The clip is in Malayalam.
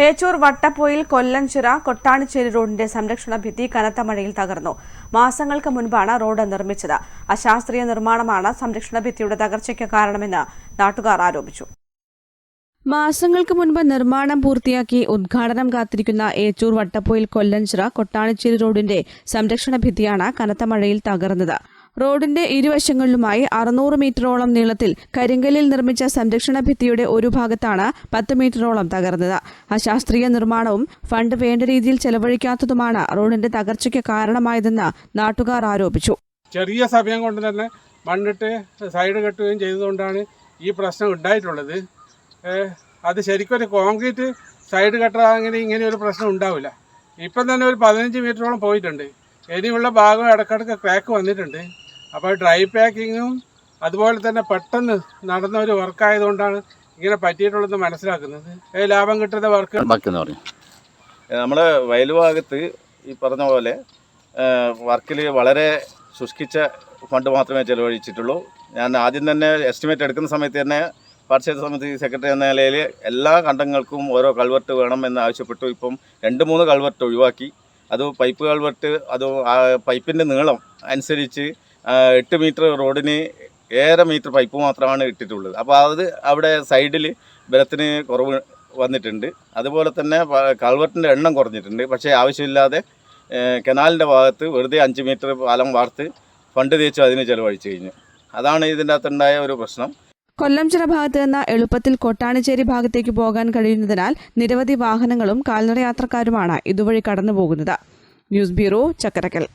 ഏച്ചൂർ വട്ടപ്പൊയിൽ കൊല്ലഞ്ചിറ കൊട്ടാണിച്ചേരി റോഡിന്റെ സംരക്ഷണ ഭിത്തി കനത്ത മഴയിൽ തകർന്നു. മാസങ്ങൾക്ക് മുൻപാണ് റോഡ് നിർമ്മിച്ചത്. അശാസ്ത്രീയ നിർമ്മാണമാണ് സംരക്ഷണ ഭിത്തിയുടെ തകർച്ചയ്ക്ക് കാരണമെന്ന് നാട്ടുകാർ ആരോപിച്ചു. മാസങ്ങൾക്ക് മുൻപ് നിർമ്മാണം പൂർത്തിയാക്കി ഉദ്ഘാടനം കാത്തിരിക്കുന്ന ഏച്ചൂർ വട്ടപ്പൊയിൽ കൊല്ലഞ്ചിറ കൊട്ടാണിച്ചേരി റോഡിന്റെ സംരക്ഷണ ഭിത്തിയാണ് കനത്ത മഴയിൽ തകർന്നത്. റോഡിന്റെ ഇരുവശങ്ങളിലുമായി അറുന്നൂറ് മീറ്ററോളം നീളത്തിൽ കരിങ്കല്ലിൽ നിർമ്മിച്ച സംരക്ഷണ ഭിത്തിയുടെ ഒരു ഭാഗത്താണ് പത്ത് മീറ്ററോളം തകർന്നത്. അശാസ്ത്രീയ നിർമ്മാണവും ഫണ്ട് വേണ്ട രീതിയിൽ ചെലവഴിക്കാത്തതുമാണ് റോഡിന്റെ തകർച്ചയ്ക്ക് കാരണമായതെന്ന് നാട്ടുകാർ ആരോപിച്ചു. ചെറിയ സമയം കൊണ്ട് തന്നെ മണ്ണിട്ട് സൈഡ് കെട്ടുകയും ചെയ്തുകൊണ്ടാണ് ഈ പ്രശ്നം ഉണ്ടായിട്ടുള്ളത്. അത് ശരിക്കും കോൺക്രീറ്റ് സൈഡ് കെട്ടാണെങ്കിൽ ഇങ്ങനെ ഒരു പ്രശ്നം ഉണ്ടാവില്ല. ഇപ്പം തന്നെ ഒരു പതിനഞ്ച് മീറ്ററോളം പോയിട്ടുണ്ട്. ഇനിയുള്ള ഭാഗം ഇടക്കിടക്ക് ക്രാക്ക് വന്നിട്ടുണ്ട്. അപ്പോൾ ഡ്രൈ പാക്കിങ്ങും അതുപോലെ തന്നെ പെട്ടെന്ന് നടന്ന ഒരു വർക്കായതുകൊണ്ടാണ് ഇങ്ങനെ പറ്റിയിട്ടുള്ളത് മനസ്സിലാക്കുന്നത്. ലാഭം കിട്ടുന്ന വർക്ക് പറഞ്ഞു. നമ്മുടെ വയലുഭാഗത്ത് ഈ പറഞ്ഞ പോലെ വർക്കിൽ വളരെ ശുഷ്കിച്ച ഫണ്ട് മാത്രമേ ചെലവഴിച്ചിട്ടുള്ളൂ. ഞാൻ ആദ്യം തന്നെ എസ്റ്റിമേറ്റ് എടുക്കുന്ന സമയത്ത് തന്നെ പാർശ്വ സമിതി സെക്രട്ടറി എന്ന നിലയിൽ എല്ലാ കണ്ടങ്ങൾക്കും ഓരോ കൾവെർട്ട് വേണം എന്ന് ആവശ്യപ്പെട്ടു. ഇപ്പം രണ്ട് മൂന്ന് കൾവെർട്ട് ഒഴിവാക്കി. അത് പൈപ്പ് കൾവെർട്ട് അത് ആ പൈപ്പിന്റെ നീളം അനുസരിച്ച് എട്ട് മീറ്റർ റോഡിന് ഏറെ മീറ്റർ പൈപ്പ് മാത്രമാണ് ഇട്ടിട്ടുള്ളത്. അപ്പോൾ അത് അവിടെ സൈഡിൽ ബലത്തിന് കുറവ് വന്നിട്ടുണ്ട്. അതുപോലെ തന്നെ കൾവർട്ടിന്റെ എണ്ണം കുറഞ്ഞിട്ടുണ്ട്. പക്ഷേ ആവശ്യമില്ലാതെ കനാലിന്റെ ഭാഗത്ത് വെറുതെ അഞ്ച് മീറ്റർ പാലം വാർത്ത് ഫണ്ട് തേച്ച് അതിന് ചിലവഴിച്ചു കഴിഞ്ഞു. അതാണ് ഇതിന്റെ അകത്തുണ്ടായ ഒരു പ്രശ്നം. കൊല്ലംചിറ ഭാഗത്ത് നിന്ന് എളുപ്പത്തിൽ കൊട്ടാണിച്ചേരി ഭാഗത്തേക്ക് പോകാൻ കഴിയുന്നതിനാൽ നിരവധി വാഹനങ്ങളും കാൽനട യാത്രക്കാരുമാണ് ഇതുവഴി കടന്നുപോകുന്നത്. News bureau Chakkarakkal.